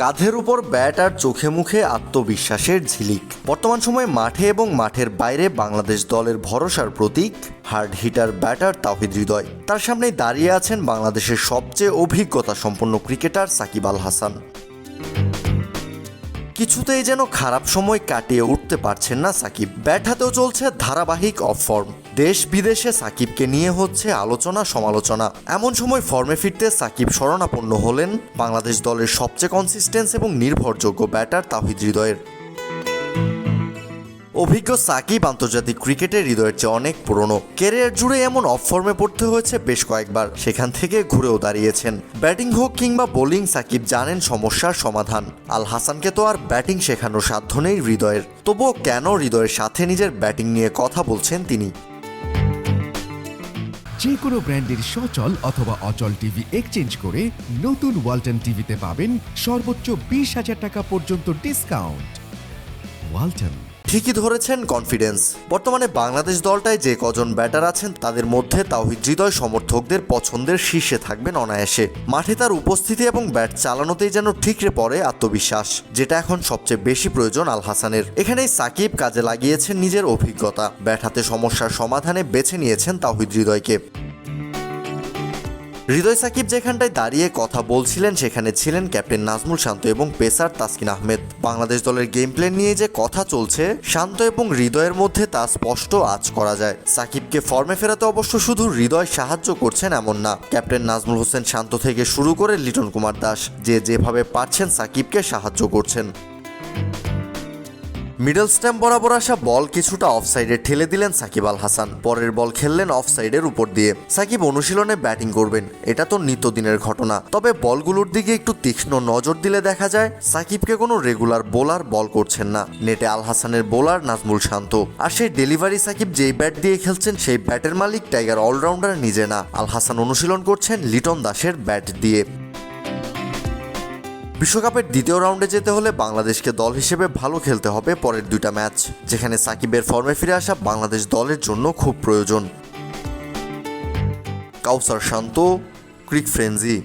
কাঁধের উপর ব্যাট আর চোখে মুখে আত্মবিশ্বাসের ঝিলিক। বর্তমান সময়ে মাঠে এবং মাঠের বাইরে বাংলাদেশ দলের ভরসার প্রতীক, hard hitter batter Towhid Hridoy. তার সামনে দাঁড়িয়ে আছেন বাংলাদেশের সবচেয়ে অভিজ্ঞতা সম্পন্ন ক্রিকেটার সাকিব আল হাসান। কিছুতেই যেন খারাপ সময় কাটিয়ে উঠতে পারছেন না সাকিব। ব্যাট হাতেও চলছে ধারাবাহিক অফ ফর্ম দেশ বিদেশে সাকিবকে নিয়ে হচ্ছে আলোচনা সমালোচনা। এমন সময় ফর্মে ফিরতে সাকিব শরণাপন্ন হলেন বাংলাদেশ দলের সবচেয়ে কনসিস্টেন্স এবং নির্ভরযোগ্য ব্যাটার তাহিদ হৃদয়ের। অভিজ্ঞ সাকিব আন্তর্জাতিক ক্রিকেটের হৃদয়ের চেয়ে অনেক পুরনো। ক্যারিয়ার জুড়ে এমন অফ ফর্মে পড়তে হয়েছে বেশ কয়েকবার। সেখান থেকে ঘুরেও দাঁড়িয়েছেন। ব্যাটিং হোক কিংবা বোলিং, সাকিব জানেন সমস্যার সমাধান। আল হাসানকে তো আর ব্যাটিং শেখানোর সাধ্য নেই হৃদয়ের। তবুও কেন হৃদয়ের সাথে নিজের ব্যাটিং নিয়ে কথা বলছেন তিনি? যে কোনো ব্র্যান্ডের সচল অথবা অচল টিভি এক্সচেঞ্জ করে নতুন ওয়ালটন টিভিতে পাবেন সর্বোচ্চ বিশ হাজার টাকা পর্যন্ত ডিসকাউন্ট ওয়ালটন। ঠিকই ধরেছেন কনফিডেন্স বর্তমানে বাংলাদেশ দলটায় যে কজন ব্যাটার আছেন, তাদের মধ্যে তাওহিদ হৃদয় সমর্থকদের পছন্দের শীর্ষে থাকবেন অনায়াসে। মাঠে তার উপস্থিতি এবং ব্যাট চালানোতেই যেন ঠিকরে পড়ে আত্মবিশ্বাস, যেটা এখন সবচেয়ে বেশি প্রয়োজন আল হাসানের। এখানেই সাকিব কাজে লাগিয়েছেন নিজের অভিজ্ঞতা। ব্যাট হাতে সমস্যার সমাধানে বেছে নিয়েছেন তাওহিদ হৃদয়কে। হৃদয় সাকিব যেখানটায় দাঁড়িয়ে কথা বলছিলেন, সেখানে ছিলেন ক্যাপ্টেন নাজমুল শান্ত এবং পেসার তাসকিন আহমেদ। বাংলাদেশ দলের গেম প্ল্যান নিয়ে যে কথা চলছে, শান্ত এবং হৃদয়ের মধ্যে তা স্পষ্ট আজ করা যায়। সাকিবকে ফর্মে ফেরাতে অবশ্য শুধু হৃদয় সাহায্য করছেন এমন না। ক্যাপ্টেন নাজমুল হোসেন শান্ত থেকে শুরু করে লিটন কুমার দাস, যে যেভাবে পারছেন সাকিবকে সাহায্য করছেন। মিডল স্ট্যাম্প বরাবর আসা বল কিছুটা অফসাইডে ঠেলে দিলেন সাকিব আল হাসান। পরের বল খেললেন অফসাইডের উপর দিয়ে। সাকিব অনুশীলনে ব্যাটিং করবেন, এটা তো নিত্যদিনের ঘটনা। তবে বলগুলোর দিকে একটু তীক্ষ্ণ নজর দিলে দেখা যায়, সাকিবকে কোনো রেগুলার বোলার বল করছেন না। নেটে আল হাসানের বোলার নাজমুল শান্ত। আর সেই ডেলিভারি সাকিব যেই ব্যাট দিয়ে খেলছেন, সেই ব্যাটের মালিক টাইগার অলরাউন্ডার নিজে না। আল হাসান অনুশীলন করছেন লিটন দাসের ব্যাট দিয়ে। বিশ্বকাপের দ্বিতীয় রাউন্ডে যেতে হলে বাংলাদেশকে দল হিসেবে ভালো খেলতে হবে পরের দুইটা ম্যাচ, যেখানে সাকিবের ফর্মে ফিরে আসা বাংলাদেশ দলের জন্য খুব প্রয়োজন। কাউসার শান্ত, ক্রিক ফ্রেঞ্জি